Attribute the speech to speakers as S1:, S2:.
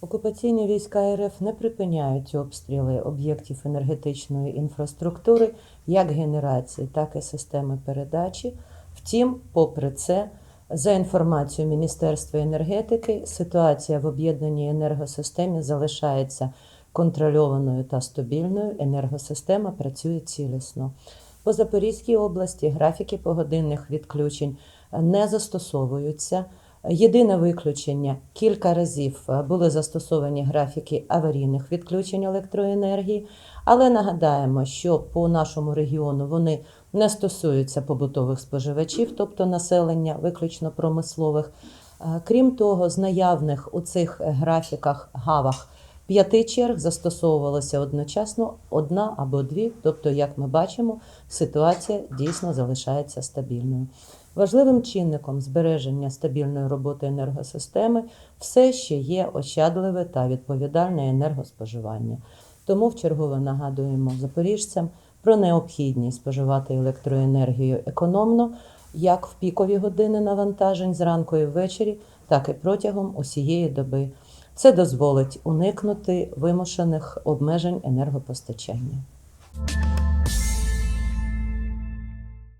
S1: Окупаційні війська РФ не припиняють обстріли об'єктів енергетичної інфраструктури, як генерації, так і системи передачі. Втім, попри це, за інформацією Міністерства енергетики, ситуація в об'єднаній енергосистемі залишається контрольованою та стабільною. Енергосистема працює цілісно. По Запорізькій області графіки погодинних відключень не застосовуються. Єдине виключення кілька разів е, були застосовані графіки аварійних відключень електроенергії, але нагадаємо, що по нашому регіону вони не стосуються побутових споживачів, тобто населення, виключно промислових. Е, Крім того, з наявних у цих графіках гавах п'яти черг застосовувалося одночасно одна або дві. Тобто, як ми бачимо, ситуація дійсно залишається стабільною. Важливим чинником збереження стабільної роботи енергосистеми все ще є ощадливе та відповідальне енергоспоживання. Тому вчергове нагадуємо запоріжцям про необхідність споживати електроенергію економно, як в пікові години навантажень зранку і ввечері, так і протягом усієї доби. Це дозволить уникнути вимушених обмежень енергопостачання.